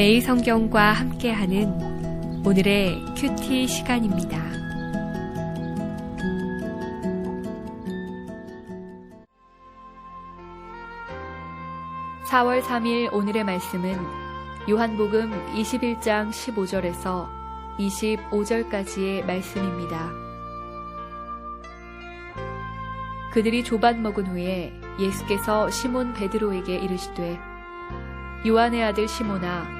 매일 성경과 함께하는 오늘의 큐티 시간입니다. (4월 3일) 오늘의 말씀은 요한복음 (21장) (15절에서) (25절까지의) 말씀입니다. 그들이 조반 먹은 후에 예수께서 시몬 베드로에게 이르시되 요한의 아들 시몬아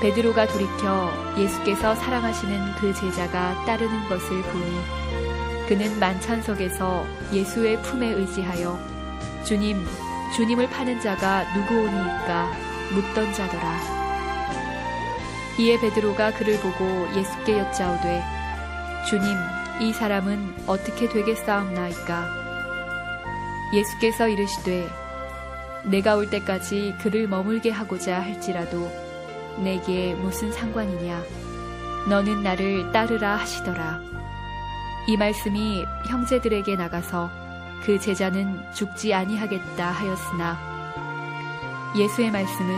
베드로가 돌이켜 예수께서 사랑하시는 그 제자가 따르는 것을 보니 그는 만찬석에서 예수의 품에 의지하여 주님 주님을 파는 자가 누구오니까 묻던 자더라. 이에 베드로가 그를 보고 예수께 여짜오되 주님 이 사람은 어떻게 되겠사옵나이까? 예수께서 이르시되 내가 올 때까지 그를 머물게 하고자 할지라도 내게 무슨 상관이냐 너는 나를 따르라 하시더라 이 말씀이 형제들에게 나가서 그 제자는 죽지 아니하겠다 하였으나 예수의 말씀은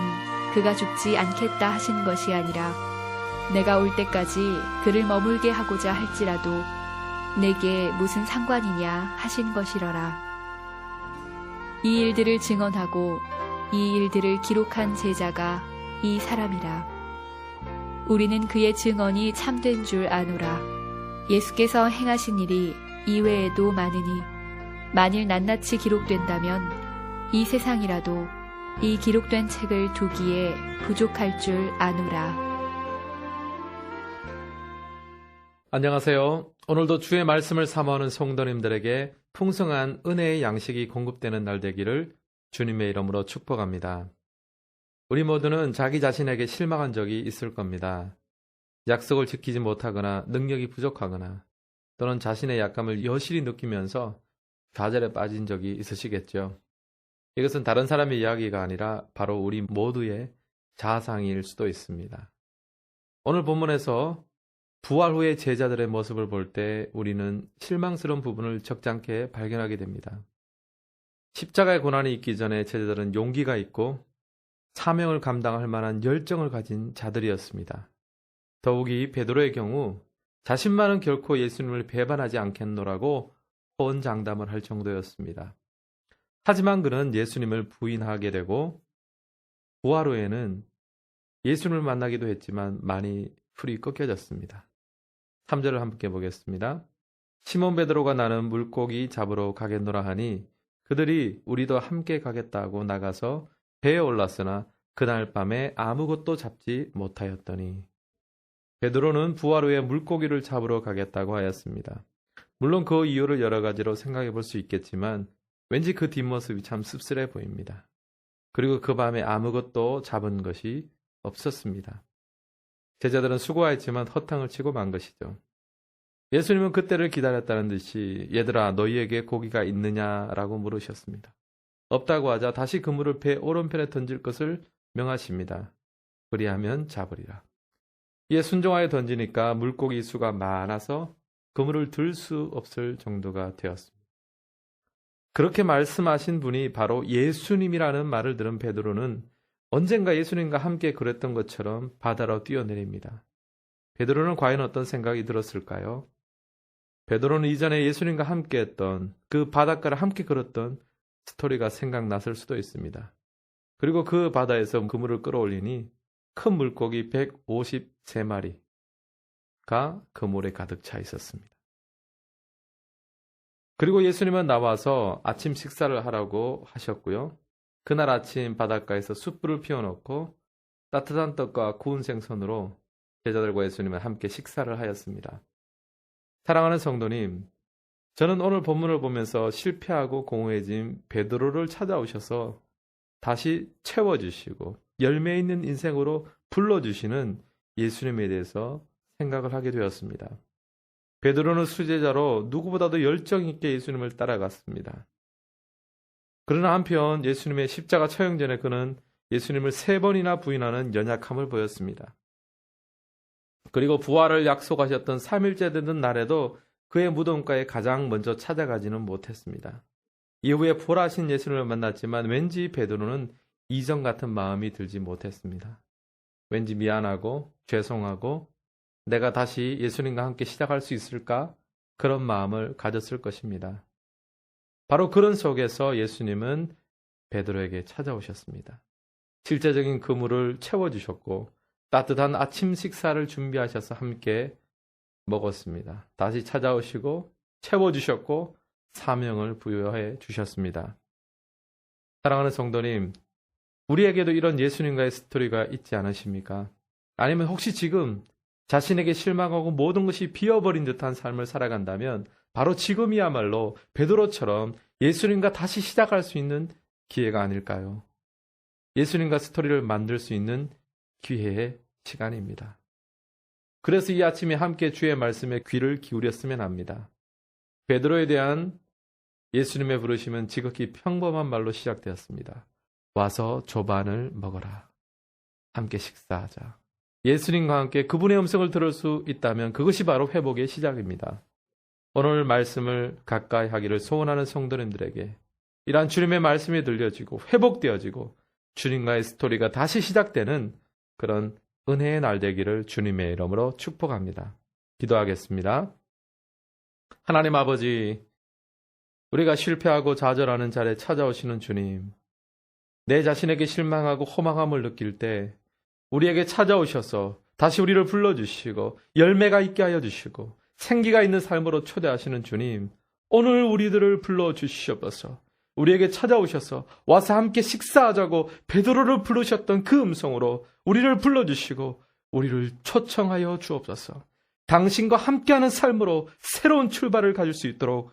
그가 죽지 않겠다 하신 것이 아니라 내가 올 때까지 그를 머물게 하고자 할지라도 내게 무슨 상관이냐 하신 것이러라. 이 일들을 증언하고 이 일들을 기록한 제자가 이 사람이라. 우리는 그의 증언이 참된 줄 아노라. 예수께서 행하신 일이 이외에도 많으니 만일 낱낱이 기록된다면 이 세상이라도 이 기록된 책을 두기에 부족할 줄 아노라. 안녕하세요. 오늘도 주의 말씀을 사모하는 성도님들에게 풍성한 은혜의 양식이 공급되는 날 되기를 주님의 이름으로 축복합니다. 우리 모두는 자기 자신에게 실망한 적이 있을 겁니다. 약속을 지키지 못하거나 능력이 부족하거나 또는 자신의 약감을 여실히 느끼면서 좌절에 빠진 적이 있으시겠죠. 이것은 다른 사람의 이야기가 아니라 바로 우리 모두의 자상일 수도 있습니다. 오늘 본문에서 부활 후의 제자들의 모습을 볼 때 우리는 실망스러운 부분을 적잖게 발견하게 됩니다. 십자가의 고난이 있기 전에 제자들은 용기가 있고 사명을 감당할 만한 열정을 가진 자들이었습니다. 더욱이 베드로의 경우 자신만은 결코 예수님을 배반하지 않겠노라고 호언장담을 할 정도였습니다. 하지만 그는 예수님을 부인하게 되고 부활 후에는 예수님을 만나기도 했지만 많이 풀이 꺾여졌습니다. 3절을 함께 보겠습니다. 시몬 베드로가 나는 물고기 잡으러 가겠노라 하니 그들이 우리도 함께 가겠다고 나가서 배에 올랐으나 그날 밤에 아무것도 잡지 못하였더니 베드로는 부활 후에 물고기를 잡으러 가겠다고 하였습니다. 물론 그 이유를 여러 가지로 생각해 볼 수 있겠지만 왠지 그 뒷모습이 참 씁쓸해 보입니다. 그리고 그 밤에 아무것도 잡은 것이 없었습니다. 제자들은 수고하였지만 허탕을 치고 만 것이죠. 예수님은 그때를 기다렸다는 듯이 얘들아 너희에게 고기가 있느냐라고 물으셨습니다. 없다고 하자 다시 그물을 배 오른편에 던질 것을 명하십니다. 그리하면 잡으리라. 이에 순종하여 던지니까 물고기 수가 많아서 그물을 들 수 없을 정도가 되었습니다. 그렇게 말씀하신 분이 바로 예수님이라는 말을 들은 베드로는 언젠가 예수님과 함께 그랬던 것처럼 바다로 뛰어내립니다. 베드로는 과연 어떤 생각이 들었을까요? 베드로는 이전에 예수님과 함께 했던 그 바닷가를 함께 걸었던 스토리가 생각났을 수도 있습니다. 그리고 그 바다에서 그물을 끌어올리니 큰 물고기 153마리가 그물에 가득 차 있었습니다. 그리고 예수님은 나와서 아침 식사를 하라고 하셨고요. 그날 아침 바닷가에서 숯불을 피워놓고 따뜻한 떡과 구운 생선으로 제자들과 예수님은 함께 식사를 하였습니다. 사랑하는 성도님, 저는 오늘 본문을 보면서 실패하고 공허해진 베드로를 찾아오셔서 다시 채워주시고 열매 있는 인생으로 불러주시는 예수님에 대해서 생각을 하게 되었습니다. 베드로는 수제자로 누구보다도 열정 있게 예수님을 따라갔습니다. 그러나 한편 예수님의 십자가 처형 전에 그는 예수님을 세 번이나 부인하는 연약함을 보였습니다. 그리고 부활을 약속하셨던 3일째 되는 날에도 그의 무덤가에 가장 먼저 찾아가지는 못했습니다. 이후에 부활하신 예수님을 만났지만 왠지 베드로는 이전 같은 마음이 들지 못했습니다. 왠지 미안하고 죄송하고 내가 다시 예수님과 함께 시작할 수 있을까? 그런 마음을 가졌을 것입니다. 바로 그런 속에서 예수님은 베드로에게 찾아오셨습니다. 실제적인 그물을 채워주셨고 따뜻한 아침 식사를 준비하셔서 함께 먹었습니다. 다시 찾아오시고 채워주셨고 사명을 부여해 주셨습니다. 사랑하는 성도님, 우리에게도 이런 예수님과의 스토리가 있지 않으십니까? 아니면 혹시 지금 자신에게 실망하고 모든 것이 비어버린 듯한 삶을 살아간다면 바로 지금이야말로 베드로처럼 예수님과 다시 시작할 수 있는 기회가 아닐까요? 예수님과 스토리를 만들 수 있는 기회의 시간입니다. 그래서 이 아침에 함께 주의 말씀에 귀를 기울였으면 합니다. 베드로에 대한 예수님의 부르심은 지극히 평범한 말로 시작되었습니다. 와서 조반을 먹어라. 함께 식사하자. 예수님과 함께 그분의 음성을 들을 수 있다면 그것이 바로 회복의 시작입니다. 오늘 말씀을 가까이 하기를 소원하는 성도님들에게 이러한 주님의 말씀이 들려지고 회복되어지고 주님과의 스토리가 다시 시작되는 그런 은혜의 날 되기를 주님의 이름으로 축복합니다. 기도하겠습니다. 하나님 아버지, 우리가 실패하고 좌절하는 자리에 찾아오시는 주님, 내 자신에게 실망하고 허망함을 느낄 때 우리에게 찾아오셔서 다시 우리를 불러주시고 열매가 있게 하여 주시고 생기가 있는 삶으로 초대하시는 주님, 오늘 우리들을 불러주시옵소서. 우리에게 찾아오셔서 와서 함께 식사하자고 베드로를 부르셨던 그 음성으로 우리를 불러주시고 우리를 초청하여 주옵소서. 당신과 함께하는 삶으로 새로운 출발을 가질 수 있도록